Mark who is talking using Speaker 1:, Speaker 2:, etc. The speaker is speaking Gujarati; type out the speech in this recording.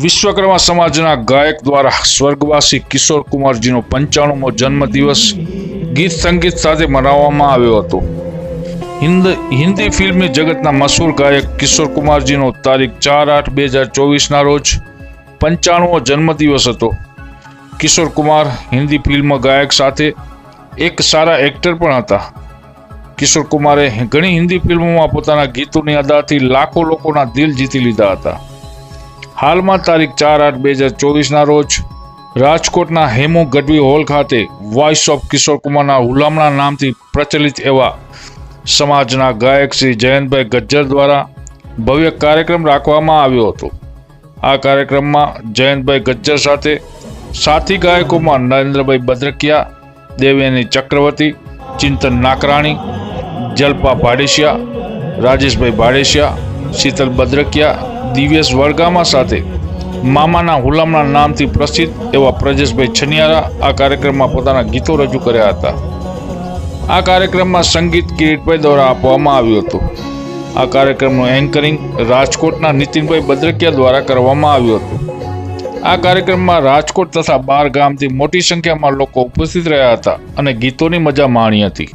Speaker 1: વિશ્વકર્મા સમાજના ગાયક દ્વારા સ્વર્ગવાસી કિશોર કુમારજીનો પંચાણુમો જન્મદિવસ ગીત સંગીત સાથે મનાવવામાં આવ્યો હતો. હિન્દ ફિલ્મી જગતના મશહૂર ગાયક કિશોર કુમારજીનો તારીખ ચાર આઠ બે હજાર ચોવીસના રોજ પંચાણુમો જન્મદિવસ હતો. કિશોર કુમાર હિન્દી ફિલ્મ ગાયક સાથે એક સારા એક્ટર પણ હતા. કિશોર કુમારે ઘણી હિન્દી ફિલ્મોમાં પોતાના ગીતોની અદાથી લાખો લોકોના દિલ જીતી લીધા હતા. હાલમાં તારીખ ચાર આઠ બે હજાર ચોવીસના રોજ રાજકોટના હેમુ ગઢવી હોલ ખાતે વોઇસ ઓફ કિશોર કુમારના હુલામણા નામથી પ્રચલિત એવા સમાજના ગાયક શ્રી જયંતભાઈ ગજ્જર દ્વારા ભવ્ય કાર્યક્રમ રાખવામાં આવ્યો હતો. આ કાર્યક્રમમાં જયંતભાઈ ગજ્જર સાથે સાથી ગાયકોમાં નરેન્દ્રભાઈ બદ્રકિયા દેવયાની ચક્રવર્તી, ચિંતન નાકરાણી, જલ્પા ભાડેશિયા, રાજેશભાઈ ભાડેશિયા શીતલ બદ્રકિયા દિવ્યેશ વડગામા સાથે મામાના હુલામણા નામથી પ્રસિદ્ધ એવા પ્રજેશભાઈ છનિયારા આ કાર્યક્રમમાં પોતાના ગીતો રજૂ કર્યા હતા. આ કાર્યક્રમમાં સંગીત કિરીટભાઈ દ્વારા આપવામાં આવ્યું હતું. આ કાર્યક્રમનું એન્કરિંગ રાજકોટના નીતિનભાઈ બદ્રકિયા દ્વારા કરવામાં આવ્યું હતું. આ કાર્યક્રમમાં રાજકોટ તથા બાર ગામથી મોટી સંખ્યામાં લોકો ઉપસ્થિત રહ્યા હતા અને ગીતોની મજા માણી હતી.